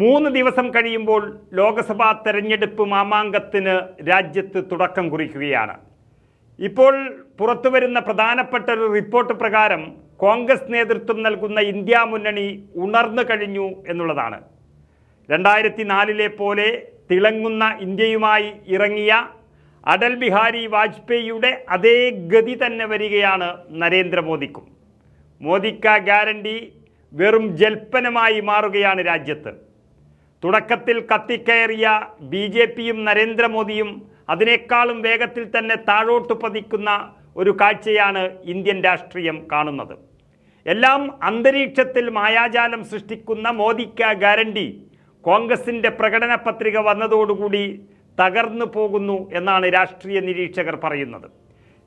മൂന്ന് ദിവസം കഴിയുമ്പോൾ ലോക്സഭാ തെരഞ്ഞെടുപ്പ് മാമാങ്കത്തിന് രാജ്യത്ത് തുടക്കം കുറിക്കുകയാണ്. ഇപ്പോൾ പുറത്തുവരുന്ന പ്രധാനപ്പെട്ട ഒരു റിപ്പോർട്ട് പ്രകാരം കോൺഗ്രസ് നേതൃത്വം നൽകുന്ന ഇന്ത്യ മുന്നണി ഉണർന്നു കഴിഞ്ഞു എന്നുള്ളതാണ്. രണ്ടായിരത്തി നാലിലെ പോലെ തിളങ്ങുന്ന ഇന്ത്യയുമായി ഇറങ്ങിയ അടൽ ബിഹാരി വാജ്പേയിയുടെ അതേ ഗതി തന്നെ വരികയാണ് നരേന്ദ്രമോദിക്കും. മോദിക്ക ഗ്യാരണ്ടി വെറും ജൽപ്പനമായി മാറുകയാണ് രാജ്യത്ത്. തുടക്കത്തിൽ കത്തിക്കയറിയ ബി ജെ പിയും നരേന്ദ്രമോദിയും അതിനേക്കാളും വേഗത്തിൽ തന്നെ താഴോട്ട് പതിക്കുന്ന ഒരു കാഴ്ചയാണ് ഇന്ത്യൻ രാഷ്ട്രീയം കാണുന്നത്. എല്ലാം അന്തരീക്ഷത്തിൽ മായാജാലം സൃഷ്ടിക്കുന്ന മോദിക്ക ഗ്യാരണ്ടി കോൺഗ്രസിന്റെ പ്രകടന പത്രിക വന്നതോടുകൂടി തകർന്നു പോകുന്നു എന്നാണ് രാഷ്ട്രീയ നിരീക്ഷകർ പറയുന്നത്.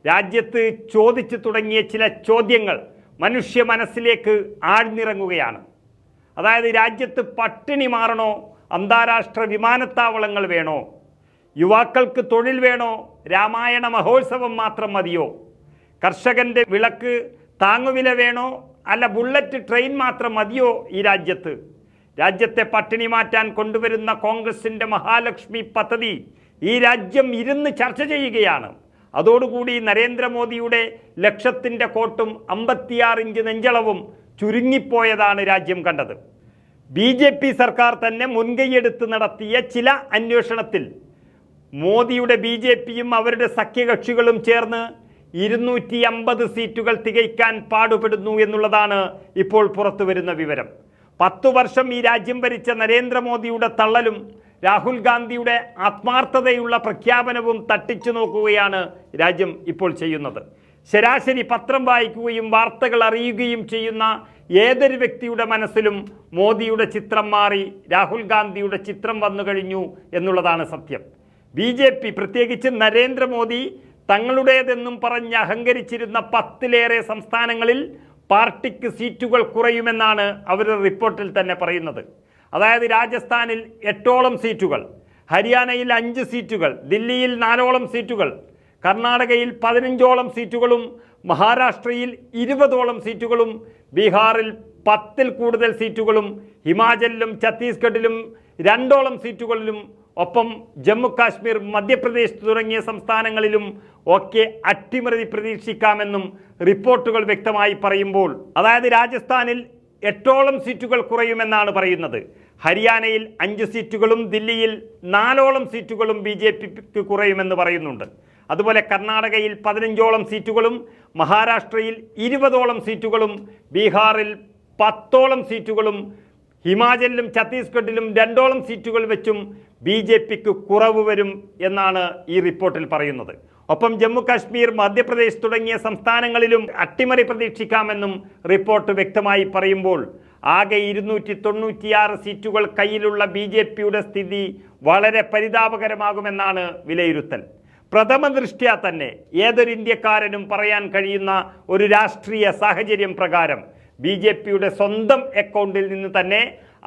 രാജ്യത്ത് ചോദിച്ചു തുടങ്ങിയ ചില ചോദ്യങ്ങൾ മനുഷ്യ മനസ്സിലേക്ക് ആഴ്ന്നിറങ്ങുകയാണ്. അതായത് രാജ്യത്ത് പട്ടിണി മാറണോ? അന്താരാഷ്ട്ര വിമാനത്താവളങ്ങൾ വേണോ? യുവാക്കൾക്ക് തൊഴിൽ വേണോ? രാമായണ മഹോത്സവം മാത്രം മതിയോ? കർഷകന്റെ വിളക്ക് താങ്ങുവില വേണോ? അല്ല ബുള്ളറ്റ് ട്രെയിൻ മാത്രം മതിയോ ഈ രാജ്യത്ത്? രാജ്യത്തെ പട്ടിണി മാറ്റാൻ കൊണ്ടുവരുന്ന കോൺഗ്രസിന്റെ മഹാലക്ഷ്മി പദ്ധതി ഈ രാജ്യം ഇരുന്ന് ചർച്ച ചെയ്യുകയാണ്. അതോടുകൂടി നരേന്ദ്രമോദിയുടെ ലക്ഷത്തിന്റെ കോട്ടും അമ്പത്തിയാറ് ഇഞ്ച് നെഞ്ചളവും ചുരുങ്ങിപ്പോയതാണ് രാജ്യം കണ്ടത്. ബി ജെ പി സർക്കാർ തന്നെ മുൻകൈയെടുത്ത് നടത്തിയ ചില അന്വേഷണത്തിൽ മോദിയുടെ ബി ജെ പിയും അവരുടെ സഖ്യകക്ഷികളും ചേർന്ന് ഇരുന്നൂറ്റി അമ്പത് സീറ്റുകൾ തികയ്ക്കാൻ പാടുപെടുന്നു എന്നുള്ളതാണ് ഇപ്പോൾ പുറത്തു വരുന്ന വിവരം. പത്തു വർഷം ഈ രാജ്യം ഭരിച്ച നരേന്ദ്രമോദിയുടെ തള്ളലും രാഹുൽ ഗാന്ധിയുടെ ആത്മാർത്ഥതയുള്ള പ്രഖ്യാപനവും തട്ടിച്ചു നോക്കുകയാണ് രാജ്യം ഇപ്പോൾ ചെയ്യുന്നത്. ശരാശരി പത്രം വായിക്കുകയും വാർത്തകൾ അറിയുകയും ചെയ്യുന്ന ഏതൊരു വ്യക്തിയുടെ മനസ്സിലും മോദിയുടെ ചിത്രം മാറി രാഹുൽ ഗാന്ധിയുടെ ചിത്രം വന്നു കഴിഞ്ഞു എന്നുള്ളതാണ് സത്യം. ബി ജെ പി പ്രത്യേകിച്ച് നരേന്ദ്രമോദി തങ്ങളുടേതെന്നും പറഞ്ഞ് അഹങ്കരിച്ചിരുന്ന പത്തിലേറെ സംസ്ഥാനങ്ങളിൽ പാർട്ടിക്ക് സീറ്റുകൾ കുറയുമെന്നാണ് അവരുടെ റിപ്പോർട്ടിൽ തന്നെ പറയുന്നത്. അതായത് രാജസ്ഥാനിൽ എട്ടോളം സീറ്റുകൾ ഹരിയാനയിൽ അഞ്ച് സീറ്റുകൾ ദില്ലിയിൽ നാലോളം സീറ്റുകൾ കർണാടകയിൽ പതിനഞ്ചോളം സീറ്റുകളും മഹാരാഷ്ട്രയിൽ ഇരുപതോളം സീറ്റുകളും ബീഹാറിൽ പത്തിൽ കൂടുതൽ സീറ്റുകളും ഹിമാചലിലും ഛത്തീസ്ഗഡിലും രണ്ടോളം സീറ്റുകളിലും ഒപ്പം ജമ്മു കാശ്മീർ മധ്യപ്രദേശ് തുടങ്ങിയ സംസ്ഥാനങ്ങളിലും ഒക്കെ അട്ടിമറി പ്രതീക്ഷിക്കാമെന്നും റിപ്പോർട്ടുകൾ വ്യക്തമായി പറയുമ്പോൾ അതായത് രാജസ്ഥാനിൽ എട്ടോളം സീറ്റുകൾ കുറയുമെന്നാണ് പറയുന്നത്. ഹരിയാനയിൽ അഞ്ച് സീറ്റുകളും ദില്ലിയിൽ നാലോളം സീറ്റുകളും ബി ജെ പിക്ക് കുറയുമെന്ന് പറയുന്നുണ്ട്. അതുപോലെ കർണാടകയിൽ പതിനഞ്ചോളം സീറ്റുകളും മഹാരാഷ്ട്രയിൽ ഇരുപതോളം സീറ്റുകളും ബീഹാറിൽ പത്തോളം സീറ്റുകളും ഹിമാചലിലും ഛത്തീസ്ഗഡിലും രണ്ടോളം സീറ്റുകൾ വെച്ചും ബി ജെ പിക്ക് കുറവ് വരും എന്നാണ് ഈ റിപ്പോർട്ടിൽ പറയുന്നത്. ഒപ്പം ജമ്മു കാശ്മീർ മധ്യപ്രദേശ് തുടങ്ങിയ സംസ്ഥാനങ്ങളിലും അട്ടിമറി പ്രതീക്ഷിക്കാമെന്നും റിപ്പോർട്ട് വ്യക്തമായി പറയുമ്പോൾ ആകെ ഇരുന്നൂറ്റി തൊണ്ണൂറ്റിയാറ് സീറ്റുകൾ കയ്യിലുള്ള ബി ജെ പിയുടെ സ്ഥിതി വളരെ പരിതാപകരമാകുമെന്നാണ് വിലയിരുത്തൽ. പ്രഥമ ദൃഷ്ട്യാ തന്നെ ഏതൊരു ഇന്ത്യക്കാരനും പറയാൻ കഴിയുന്ന ഒരു രാഷ്ട്രീയ സാഹചര്യം പ്രകാരം ബി ജെ പിയുടെ സ്വന്തം അക്കൗണ്ടിൽ നിന്ന് തന്നെ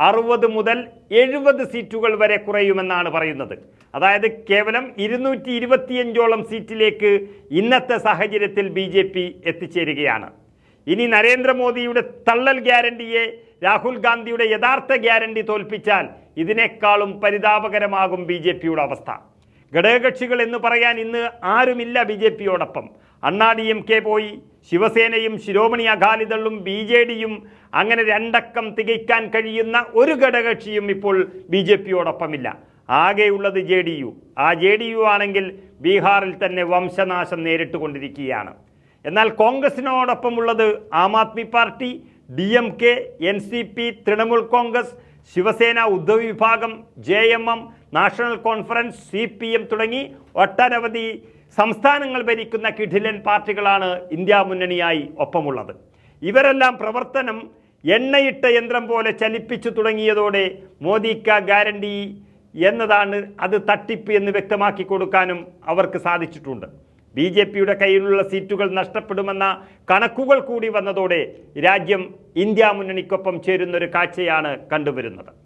അറുപത് മുതൽ എഴുപത് സീറ്റുകൾ വരെ കുറയുമെന്നാണ് പറയുന്നത്. അതായത് കേവലം ഇരുന്നൂറ്റി ഇരുപത്തിയഞ്ചോളം സീറ്റിലേക്ക് ഇന്നത്തെ സാഹചര്യത്തിൽ ബി ജെ പി എത്തിച്ചേരുകയാണ്. ഇനി നരേന്ദ്രമോദിയുടെ തള്ളൽ ഗ്യാരണ്ടിയെ രാഹുൽ ഗാന്ധിയുടെ യഥാർത്ഥ ഗ്യാരണ്ടി തോൽപ്പിച്ചാൽ ഇതിനേക്കാളും പരിതാപകരമാകും ബി അവസ്ഥ. ഘടകകക്ഷികൾ എന്ന് പറയാൻ ഇന്ന് ആരുമില്ല ബി ജെ പിയോടൊപ്പം. അണ്ണാ ഡി എം കെ പോയി ശിവസേനയും ശിരോമണി അകാലിദളും ബി ജെ ഡിയും അങ്ങനെ രണ്ടക്കം തികയ്ക്കാൻ കഴിയുന്ന ഒരു ഘടകകക്ഷിയും ഇപ്പോൾ ബി ജെ പിയോടൊപ്പമില്ല. ആകെയുള്ളത് ജെ ഡി യു. ആ ജെ ഡി യു ആണെങ്കിൽ ബീഹാറിൽ തന്നെ വംശനാശം നേരിട്ട് കൊണ്ടിരിക്കുകയാണ് എന്നാൽ കോൺഗ്രസിനോടൊപ്പമുള്ളത് Aam Aadmi party D M K N C P Trinamool Congress Shiv Sena Uddhav വിഭാഗം J M M national conference C P M തുടങ്ങി ഒട്ടനവധി സംസ്ഥാനങ്ങൾ ഭരിക്കുന്ന കിഡിലൻ പാർട്ടികളാണ് ഇന്ത്യ മുന്നണിയായി ഒപ്പമുള്ളത്. ഇവരെല്ലാം പ്രവർത്തനം എണ്ണയിട്ട യന്ത്രം പോലെ ചലിപ്പിച്ചു തുടങ്ങിയതോടെ മോദിക്ക ഗ്യാരണ്ടി എന്നതാണ് അത് തട്ടിപ്പ് എന്ന് വ്യക്തമാക്കി കൊടുക്കാനും അവർക്ക് സാധിച്ചിട്ടുണ്ട്. ബി ജെ പിയുടെ കയ്യിലുള്ള സീറ്റുകൾ നഷ്ടപ്പെടുമെന്ന കണക്കുകൾ കൂടി വന്നതോടെ രാജ്യം ഇന്ത്യ മുന്നണിക്കൊപ്പം ചേരുന്നൊരു കാഴ്ചയാണ് കണ്ടുവരുന്നത്.